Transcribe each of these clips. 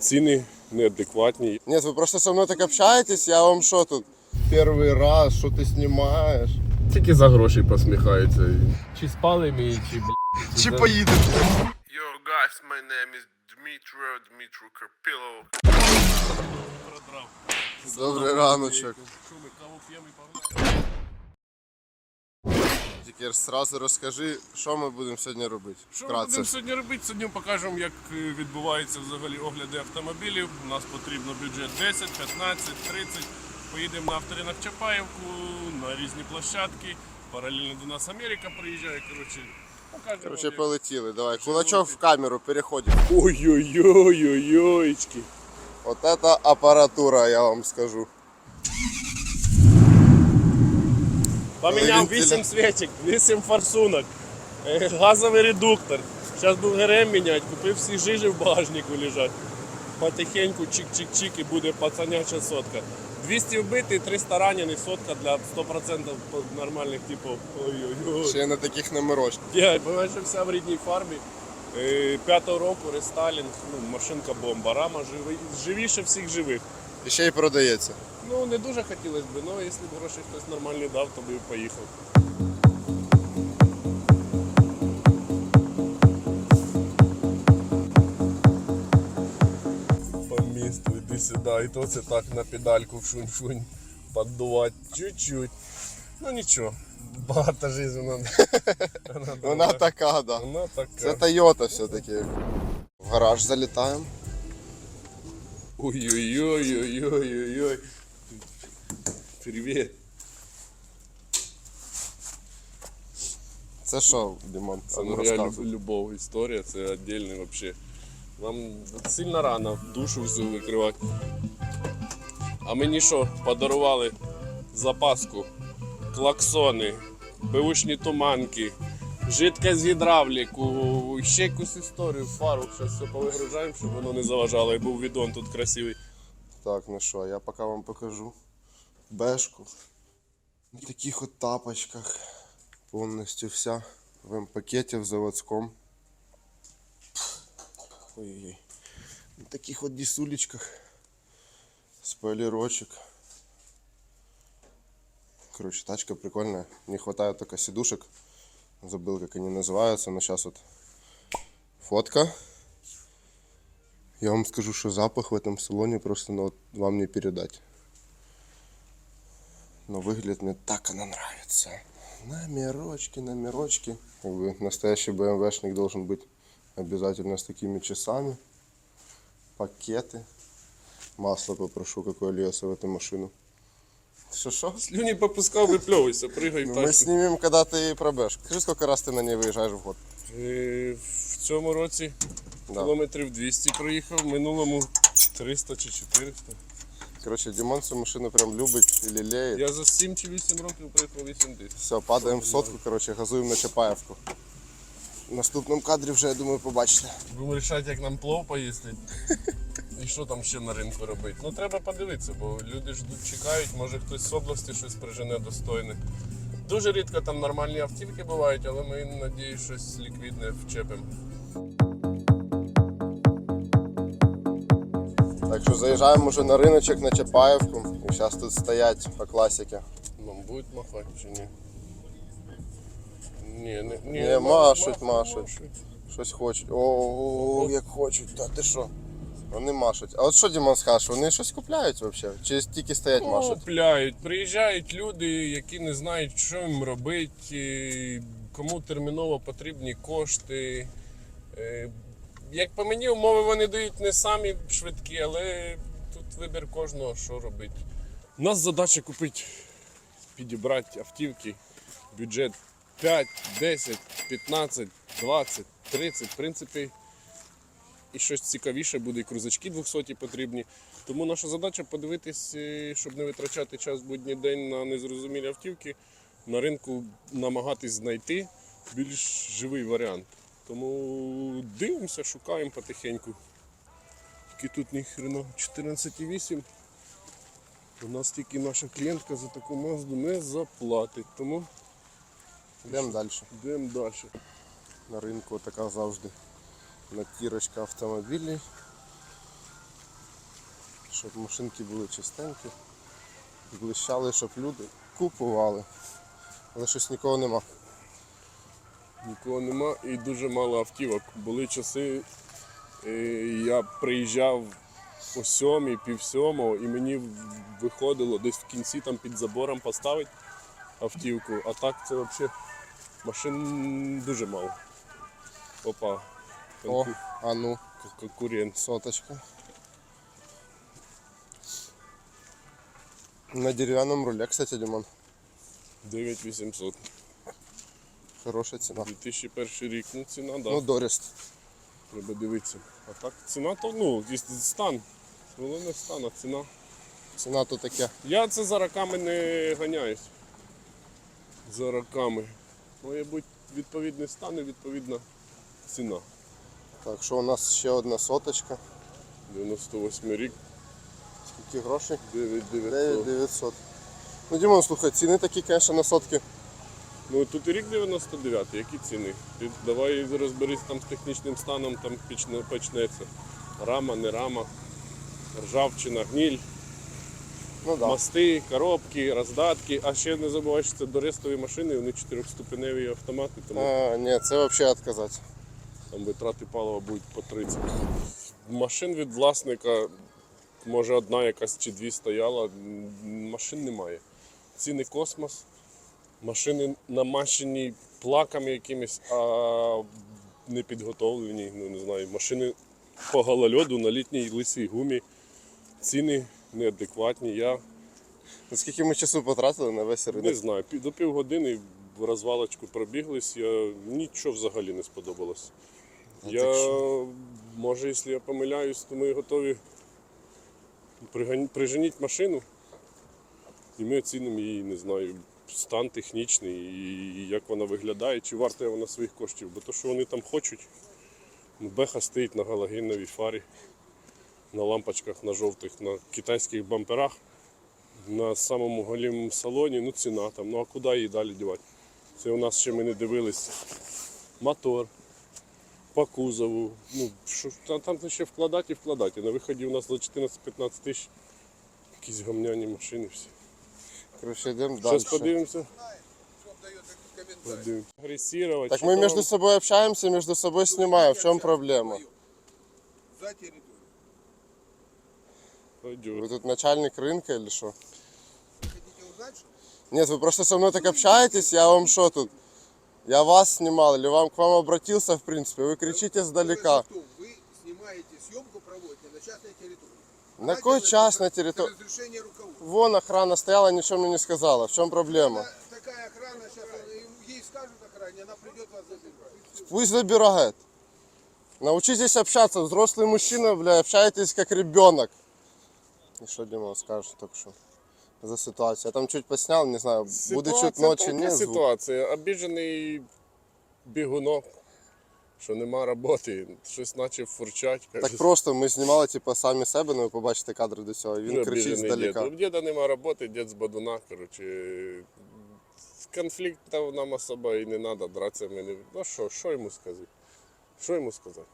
ціни неадекватні. Нет, вы просто со мной так общаетесь, я вам что тут? Первый раз, что ты снимаешь? Тільки за гроші посміхаються. Чи спали ми, чи бля. Чи поїдете? Yo guys, my name is Dmitro Dmitro Karpilov. Добрий раночок. Що ми каву п'ємо і Тепер сразу розкажи, що ми будемо сьогодні робити. Що ми будемо сьогодні робити? Сьогодні покажемо, як е, відбуваються взагалі огляди автомобілів. У нас потрібно бюджет 10, 15, 30. Поїдемо на авторинок Чапаєвку, на різні площадки. Паралельно до нас Америка приїжджає. Коротше, покажемо. Короче, як- полетіли. Давай, кулачок в камеру, переходимо. Ой-ой-ой-ой-ойчки. Вот это аппаратура, я вам скажу. Поміняв 8 свічок, 8 форсунок, е, газовий редуктор. Зараз був ГРМ міняти, купив всі жижі в багажнику лежать. Потихеньку чик-чик-чик і буде пацаняча сотка. 200 вбитий, 300 ранених, сотка для 100% нормальних типів. Ой-ой-ой. Ще на таких номерочках. Я вся в рідній фарбі. Е, П'ятого року рестайлінг, ну, машинка бомба, рама живий, живіше всіх живих. І ще й продається. Ну, не дуже хотілося б, але якщо б грошей хтось нормальний дав, то би поїхав. По місту, іди сюди, і то це так на педальку в шунь-шунь поддувати чуть-чуть. Ну нічого, багато життя вона. Вона, Вона така, да. Вона така. Це Toyota все-таки. В гараж залітаємо. Ой-ой-ой-ой-ой-ой. Привіт. Це що, Дімон? Це ну, моя любов історія, це віддільний вообще. Нам сильно рано душу всю викривати. А мені що, подарували запаску, клаксони, беушні туманки, жидкость з гідравліку, ще якусь історію, фару, зараз все повигружаємо, щоб воно не заважало. І був відон тут красивий. Так, ну що, я поки вам покажу бешку. На таких от тапочках. Повністю вся в М-пакеті в заводському. Ой-ой-ой. На таких от дісулечках. Спойлерочек. Короче, тачка прикольная. Не хватает только сидушек. Забыл, как они называются, но сейчас вот фотка. Я вам скажу, что запах в этом салоне просто ну, вот, вам не передать. Но выглядит мне так она нравится. Номерочки, номерочки. Как бы настоящий БМВшник должен быть обязательно с такими часами. Пакеты. Масло попрошу, какое льется в эту машину. Что, что? Слюні попускав, випльовуйся, пригай в Ну, мы тачку. снимем, когда ты пробежь. Скажи, сколько раз ты на ней выезжаешь в год? Е, В цьому році Да. кілометрів 200 проїхав, в минулому 300 чи 400. Короче, Димон цю машину прям любить і лелеє. Я за 7 чи 8 років проїхав 8 тисяч. Все, падаємо в сотку, короче, газуємо на Чапаєвку. В наступному кадрі вже, я думаю, побачите. Будемо вирішати, як нам плов поїсти. І що там ще на ринку робити. Ну треба подивитися, бо люди ждуть, чекають, може хтось з області щось прижене достойне. Дуже рідко там нормальні автівки бувають, але ми надіюсь, щось ліквідне вчепимо. Так що заїжджаємо вже на риночок на Чапаєвку. І зараз тут стоять по класіки. Нам будуть махати чи ні? Ні, не, ні, ма- машуть, машуть. Щось хочуть. О, як хочуть, та ти що? Вони машуть. А от що Дімон скаже, вони щось купляють взагалі? Чи тільки стоять машуть? Купляють, приїжджають люди, які не знають, що їм робити, кому терміново потрібні кошти. Як по мені, умови вони дають не самі швидкі, але тут вибір кожного, що робити. У нас задача купити, підібрати автівки, бюджет 5, 10, 15, 20, 30. В принципі, і щось цікавіше буде, і крузачки 200 потрібні. Тому наша задача подивитись, е, щоб не витрачати час будній день на незрозумілі автівки, на ринку намагатись знайти більш живий варіант. Тому дивимося, шукаємо потихеньку. Тільки тут ніхрена 14,8. У нас тільки наша клієнтка за таку мазду не заплатить. Тому Йдемо далі. йдемо далі. На ринку така завжди натірочка автомобілів. щоб машинки були чистенькі, блищали, щоб люди купували. Але щось нікого нема. Нікого нема і дуже мало автівок. Були часи, е, я приїжджав о сьомій, пів сьомого, і мені виходило десь в кінці там під забором поставити автівку. А так це взагалі машин дуже мало. Опа. О, а ну, Конкурент. соточка. На дерев'яному руле, кстати, Димон. 9800. Хороша ціна. 2001 рік. Ну, ціна, да. Ну, Доріст. Треба дивитися. А так ціна то ну, стан. Головне стан, а ціна. Ціна то таке. Я це за роками не ганяюсь. За роками. Має бути відповідний стан і відповідна ціна. Так, що у нас ще одна соточка. 98 рік, Скільки грошей? 9900. 9900. Ну, Дімон, слухай, ціни такі, звісно, на сотки. Ну тут рік 99, які ціни? Ти давай розберись там з технічним станом, там почне- почнеться. Рама, не рама, ржавчина, гніль. Ну да. Мости, коробки, роздатки, а ще не забувай, що це дорестові машини, вони чотирьохступеневі автомати, тому А, ні, це взагалі відказати. там витрати палива будуть по 30. Машин від власника, може одна якась чи дві стояла, машин немає. Ціни космос, машини намащені плаками якимись, а не підготовлені, ну не знаю, машини по голольоду на літній лисій гумі. Ціни неадекватні. Я Ну, Скільки ми часу потратили на весь Не знаю, до півгодини в розвалочку пробіглись, я нічого взагалі не сподобалось. Я, може, якщо я помиляюсь, то ми готові пригань- приженіть машину, і ми оцінимо її, не знаю, стан технічний, і як вона виглядає, чи варта вона своїх коштів. Бо то, що вони там хочуть, ну, беха стоїть на галогеновій фарі, на лампочках, на жовтих, на китайських бамперах на самому голімому салоні, ну ціна там, ну а куди її далі дівати? Це у нас ще ми не дивились. Мотор, по кузову. Ну, що, там, там ще вкладати і вкладати. На виході у нас за 14-15 тисяч якісь гамняні машини всі. Короче, йдемо далі. Зараз подивимося. Подивимося. Агресувати. Так що ми там між собою общаемся, між собою знімаємо. В чому проблема? За территорию. пойдет. Ви тут начальник ринка или що? Хотите узнать, что? Нет, вы просто со мной так общаетесь, я вам что тут? Я вас снимал или вам к вам обратился, в принципе, вы кричите сдалека. Вы, вы снимаете съемку, проводите на частной территории. На какой это частной с территории? разрешения руководства. Вон охрана стояла, ничего мне не сказала. В чем проблема? Такая охрана, сейчас ей скажут охране, она придет вас забирать. Пусть забирает. Научитесь общаться, взрослый мужчина, бля, общаетесь как ребенок. И что Дима скажет только что за ситуацию? Я там чуть поснял, не знаю, будет чуть така не звук. ситуація. Обіжений бігунок, що нема роботи, щось почав фурчать. Так просто ми знімали типу, самі себе, ну ви побачите кадри до цього. Він Ну, кричить дід. У діда нема роботи, дід з бадуна, коротше. Конфліктів нам особо і не треба дратися. Ми не... Ну що, що йому сказати? Що йому сказати?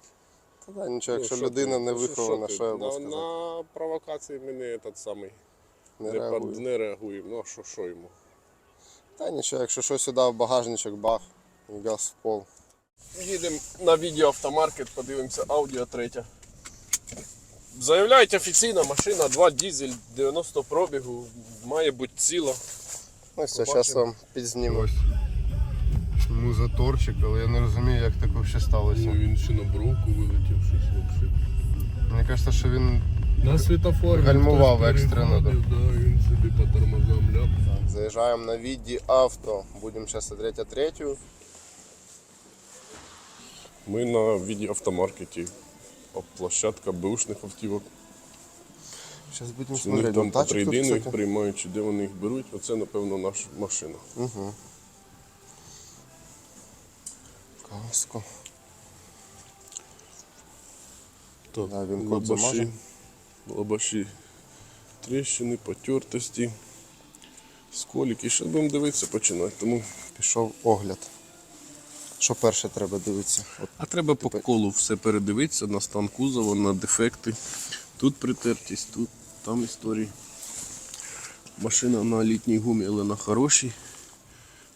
Та да, нічого, Ну, якщо що людина ти? не Ну, що- вихована, що я на, сказати? на провокації ми не, этот самий, Не не, реагую. пад- не реагуємо. Ну що, що йому? Та нічого, якщо що сюди в багажничок бах, газ в пол. Їдемо на відео автомаркет, подивимося аудіо третя. Заявляють офіційна машина, 2 дізель, 90 пробігу, має бути ціла. Ну все, зараз вам підзніму. Чому заторчик, але я не розумію, як так взагалі сталося. він ще на бровку вилетів щось взагалі. Мені кажеться, що він На світофорі. Гальмував хтось екстрено, переходив, Да, він собі по тормозам ляп. заїжджаємо на віді авто. Будемо зараз смотреть третю. Ми на віді автомаркеті. Площадка беушних автівок. Зараз будемо Чи вони там по трейдину їх кстати. приймають, чи де вони їх беруть. Оце, напевно, наша машина. Угу. Каско. Так, Да, він код замазаний. лобаші, тріщини, потертості, сколіки. Ще будемо дивитися починати. Тому... Пішов огляд. Що перше треба дивитися? От А треба по колу все передивитися на стан кузова, на дефекти. Тут притертість, тут Там історії. Машина на літній гумі, але на хорошій.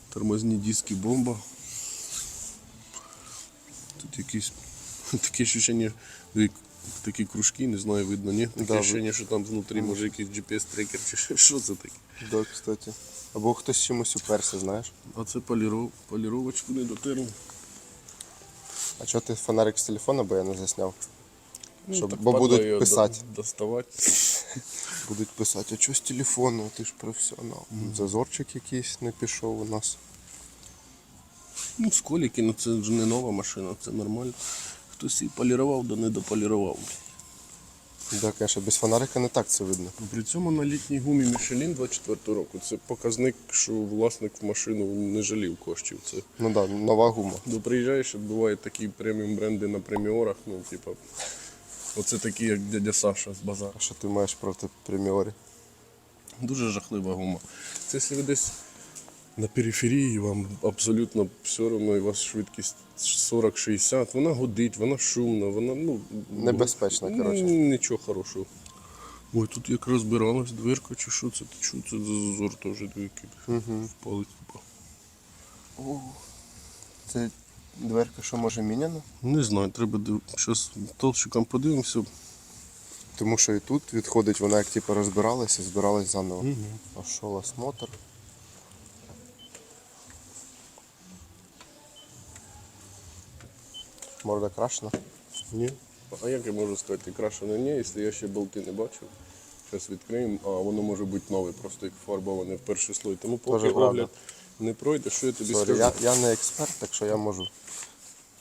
Тормозні диски бомба. Тут якісь таке ощущення, такі кружки, не знаю, видно, ні? Таке Да, ощущення, що там внутрі може якийсь GPS-трекер чи що це таке. Да, кстати. Або хтось чимось уперся, знаєш. А це поліров... поліровочку не дотерли. А чого ти фонарик з телефона, бо я не засняв? Щоб, так бо будуть писати. Доставати. Будуть писати, а що з телефону, ти ж професіонал. Зазорчик якийсь не пішов у нас. Ну, сколіки, ну це ж не нова машина, це нормально. Хтось її полірував, да не дополірував. Да, звісно, без фонарика не так це видно. При цьому на літній гумі Michelin 24 року це показник, що власник в машину не жалів коштів. Це Ну так, да, нова гума. ну, приїжджаєш, бувають такі преміум бренди на преміорах, ну, типа, оце такі, як дядя Саша з базару. А що ти маєш проти преміорі? Дуже жахлива гума. Це якщо ви десь на периферії, вам абсолютно все одно, і у вас швидкість 40-60, вона годить, вона шумна, вона ну, Небезпечна, ну, коротше. Нічого хорошого. Ой, тут як розбиралась дверка, чи що це, що це за зазор теж двійки. Угу. Впали, типа. Це дверка, що може міняна? Не знаю, треба. Щас толщиком подивимося. Тому що і тут відходить, вона як типу розбиралася і збиралась заново. Пішов осмотр. Морда крашена. Ні. А як я можу сказати, краще не ні, якщо я ще болти не бачив. Зараз відкриємо, а воно може бути нове, просто як фарбоване в перший слой. Тому поки Тоже правда. не пройде, що я тобі Сорі, скажу. я, я не експерт, так що я можу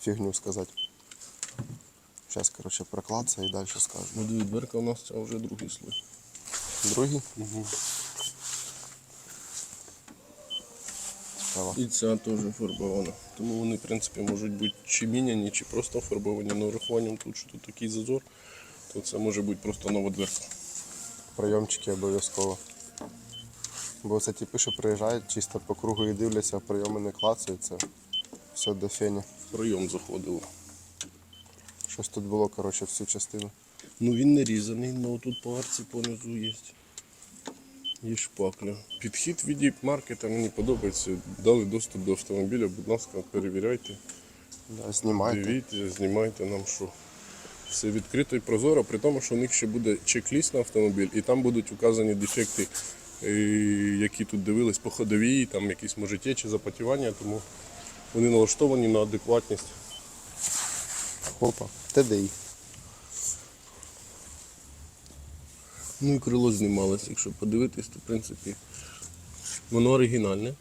фігню сказати. Зараз, коротше, проклацаю і далі скажу. Ну, дверка у нас це вже другий слой. Другий. Цікаво. І ця теж фарбована. Тому вони, в принципі, можуть бути чи міняні, чи просто фарбовані. Но урахуванням тут, що тут такий зазор, то це може бути просто нова дверка. Прийомчики обов'язково. Бо це типи, що приїжджають чисто по кругу і дивляться, а прийоми не клацаються. Все до фені. Прийом заходило. Щось тут було, коротше, всю частину. Ну він не різаний, але тут по арці понизу є. Є шпакля. Підхід від Deep маркета мені подобається. Дали доступ до автомобіля, будь ласка, перевіряйте, Да, знімайте. дивіться, знімайте нам що. Все відкрито і прозоро, при тому, що у них ще буде чек-ліст на автомобіль, і там будуть указані дефекти, е, які тут дивились по ходовій, там якісь може течі, запотівання, тому вони налаштовані на адекватність. Опа. ТДІ. Ну і крило знімалось, якщо подивитись, то в принципі воно оригінальне.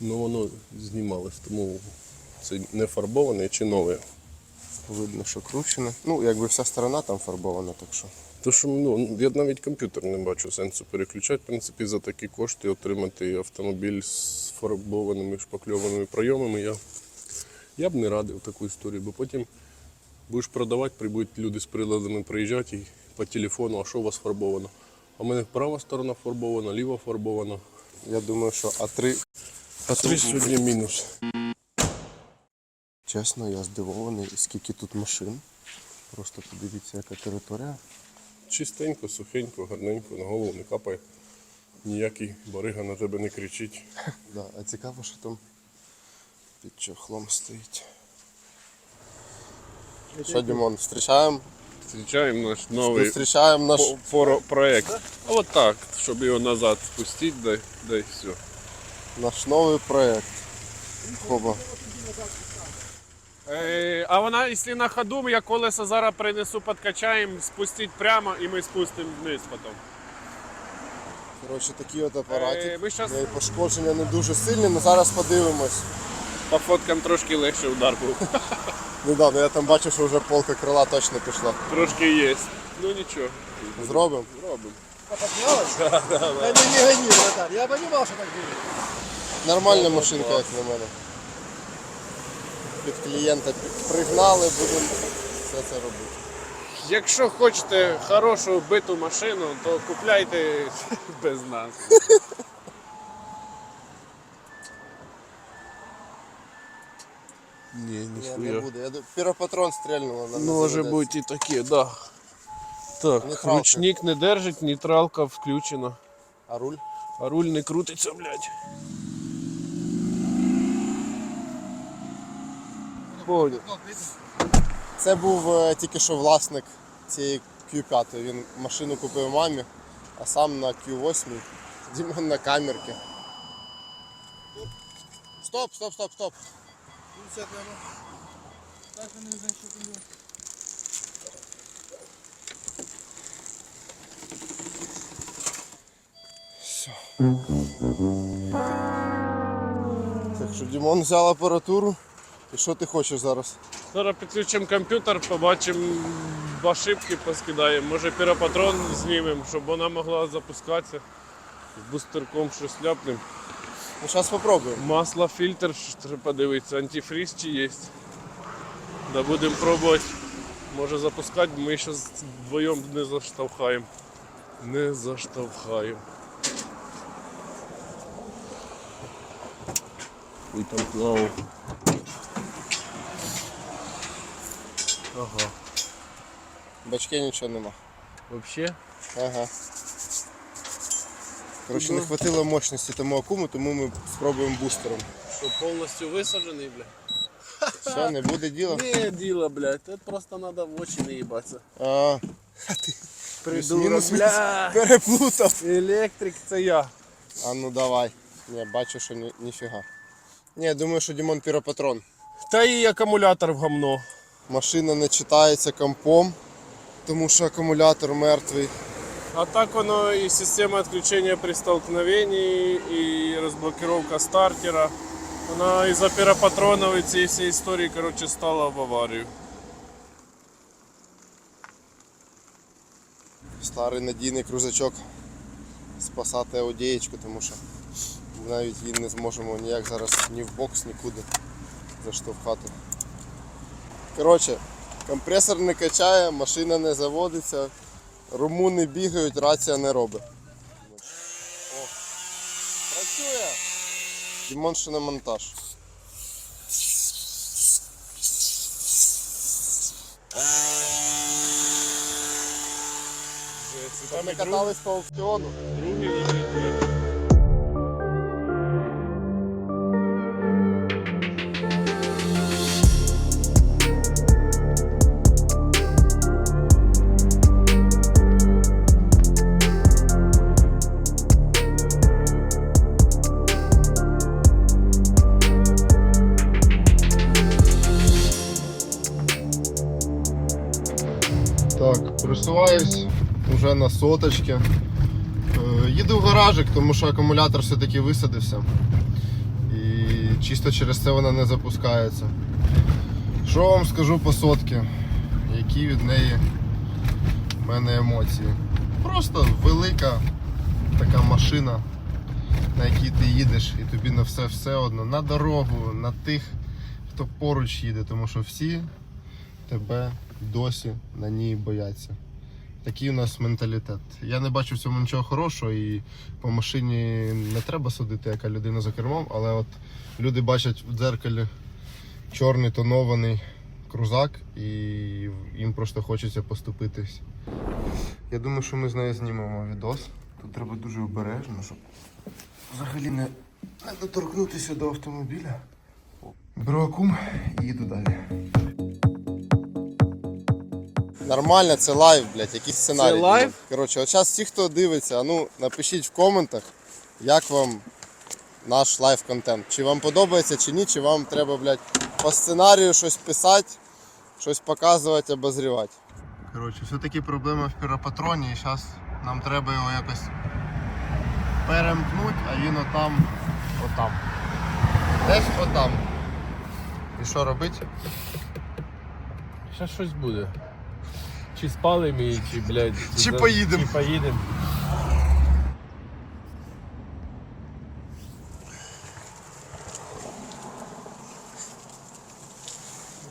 Ну воно знімалось, тому це не фарбоване чи нове. Видно, що кручене. Ну, якби вся сторона там фарбована, так що. То що ну, я навіть комп'ютер не бачу сенсу переключати. В принципі, за такі кошти отримати автомобіль з фарбованими шпакльованими прийомами. Я, я б не радив таку історію, бо потім будеш продавати, прибудуть люди з приладами приїжджати і по телефону, а що у вас фарбовано? А в мене права сторона фарбована, ліва фарбована. Я думаю, що А3, А три сьогодні мінус. чесно, я здивований, скільки тут машин. Просто подивіться, яка територія. Чистенько, сухенько, гарненько, на голову не капає. Ніякий барига на тебе не кричить. Да, а цікаво, що там під чохлом стоїть. Що, Дімон, зустрічаємо? Зустрічаємо наш новий Зустрічаємо наш. проект. А от так, щоб його назад спустити, дай, дай все. Наш новий проєкт. Хоба. Е, а вона, якщо на ходу, я колеса зараз принесу, підкачаємо, спустить прямо і ми спустимо вниз потім. Коротше, такий от апаратик. Е, ми щас- Е, Пошкодження не дуже сильні, але зараз подивимось. По фоткам трошки легше удар був. Ну да, ну я там бачу, що вже полка крила точно пішла. Трошки є. Ну нічого. Зробимо. Робимо. Да ну не гони, братан. Я понимал, что так будет. Нормальна машинка, як на мене. Під клієнта пригнали, будемо все це робити. Якщо хочете хорошу биту машину, то купляйте без нас. Ні, Ні, не буде. Я ду- Піропатрон стрельнуло на Може бути і таке, да. Так, Нейтралка. ручник не держить, нейтралка включена. А руль? А руль не крутиться, блядь. Понял. Це був е, тільки що власник цієї Q5. Він машину купив мамі, а сам на Q8. Дімон на камерки. Стоп, стоп, стоп, стоп. Все. Так що Дімон взяв апаратуру. І що ти хочеш зараз? Зараз підключимо комп'ютер, побачимо ошибки, поскидаємо. Може піропатрон знімемо, щоб вона могла запускатися. З бустерком щось ляпнемо. Ну, зараз спробуємо. Масло, фільтр, що треба подивитися, антифриз чи є. Да будемо пробувати. Може запускати, ми ще вдвоєм не заштовхаємо. Не заштовхаємо. І там плавав. Ага. Бачки нічого нема. Вообще? Ага. Коротше, не хватило мощності тому акуму, тому ми спробуємо бустером. Що повністю висаджений, бля? Все, не буде діла. Не діло, блядь, тут просто треба в очі не їбатися. А, Придурок, мінус, бля. переплутав. Електрик це я. А ну давай. Ні, бачу, що ні, ніфіга. Ні, думаю, що Дімон піропатрон. Та і акумулятор в гамно. Машина не читається компом, тому що акумулятор мертвий. А так воно і система відключення при столкновенні, і розблокировка стартера. Вона із-за піропатронів і цієї всієї історії коротше, стала в аварію. Старий надійний крузачок спасати аудієчку, тому що навіть її не зможемо ніяк зараз ні в бокс, нікуди заштовхати. Коротше, компресор не качає, машина не заводиться, румуни бігають, рація не робить. О, працює! Дімон ще на монтаж. Ми катались по аукціону. другий вже на соточки. Е, Їду в гаражик, тому що акумулятор все-таки висадився. І чисто через це вона не запускається. Що вам скажу по сотки? Які від неї в мене емоції? Просто велика така машина, на якій ти їдеш, і тобі на все все одно, на дорогу, на тих, хто поруч їде, тому що всі тебе досі на ній бояться. Такий у нас менталітет. Я не бачу в цьому нічого хорошого і по машині не треба судити, яка людина за кермом, але от люди бачать в дзеркалі чорний тонований крузак і їм просто хочеться поступитись. Я думаю, що ми з нею знімемо відос. Тут треба дуже обережно, щоб взагалі не, доторкнутися до автомобіля. Беру акум і їду далі. Нормально, це лайв, блядь, якийсь сценарій. Це лайв? Коротше, от зараз всі, хто дивиться, ну напишіть в коментах, як вам наш лайв контент. Чи вам подобається, чи ні, чи вам треба, блядь, по сценарію щось писати, щось показувати, обозрівати. Коротше, все-таки проблема в піропатроні, і зараз нам треба його якось перемкнути, а він отам, отам. Десь отам. І що робити? Ще щось буде. Чи спалимо її, чи, блядь, Чи за- поїдем. Чи поїдемо.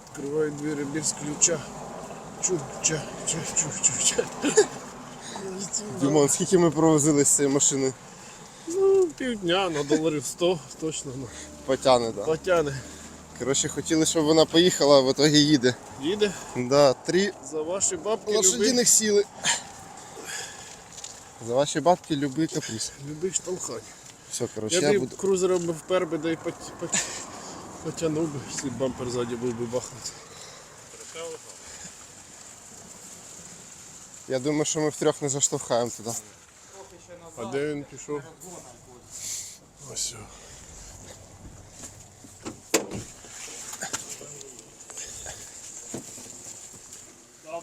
Открывай двери без ключа. Чу-ча, чу-чу-чу-ча. Дімон, скільки ми провозили з цієї машини? Ну, півдня на доларів 100 точно ну, Потягне, так. Да. потягне. Коротше, хотіли, щоб вона поїхала, а в итоге їде. Їде Да, три за ваші бабки, люби, лошадиних сили. За ваші бабки любий каприз. люби штовхань. Все, коротше, Я, я, б буду. крузером би впер би, да й пот- пот- потягнув би, якщо бампер ззаді був би бахнути. Я думаю, що ми втрьох не заштовхаємо туди. А де він пішов? Ось.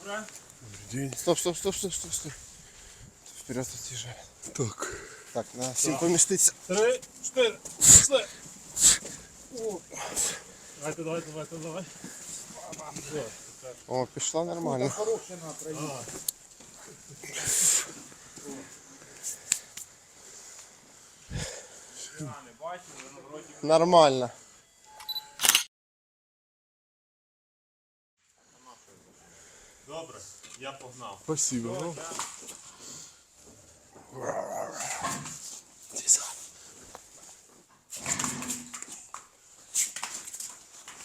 о. Стоп, стоп, стоп, стоп, стоп, стоп. Вперед отъезжай. Так. Так, на всім поміститься. Три, чотири, пішли. Давайте, давайте, давайте, давай. О, пішла нормально. Нормально. погнав. Спасибо. Ну.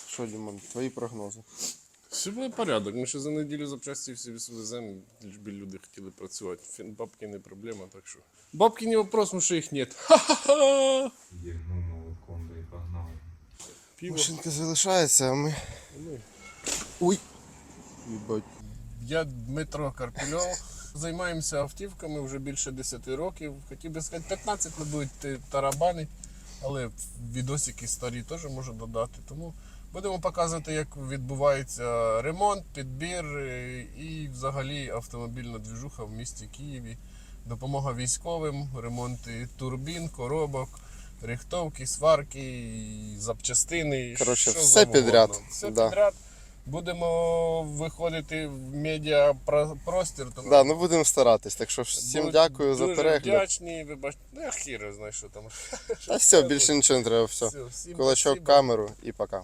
Що, Дімон, твої прогнози? Все буде порядок. Ми ще за неділю запчасті всі веземо, лиш би люди хотіли працювати. Фін- Бабки не проблема, так що. Бабки не вопрос, тому що їх нет. Ха-ха-ха! Єгнув молотком да і погнав. Машинка залишається, а ми. Ой. Їбать. Я Дмитро Карпільов. Займаємося автівками вже більше 10 років. Хотів би сказати 15, не будуть тарабани, але відосики старі теж можу додати. Тому будемо показувати, як відбувається ремонт, підбір е, і взагалі автомобільна двіжуха в місті Києві. Допомога військовим, ремонти турбін, коробок, рихтовки, сварки, запчастини. Коротше, все завгодно. підряд, Все да. підряд. Будемо виходити в медіапростір. Тому Да, ну будемо старатись. Так що всім Буду дякую за дуже перегляд. Вдячні, вибачте. Ну, я хіро знаю, що там. Та все, більше нічого не треба. Все. Все, всім Кулачок, спасибо. камеру і пока.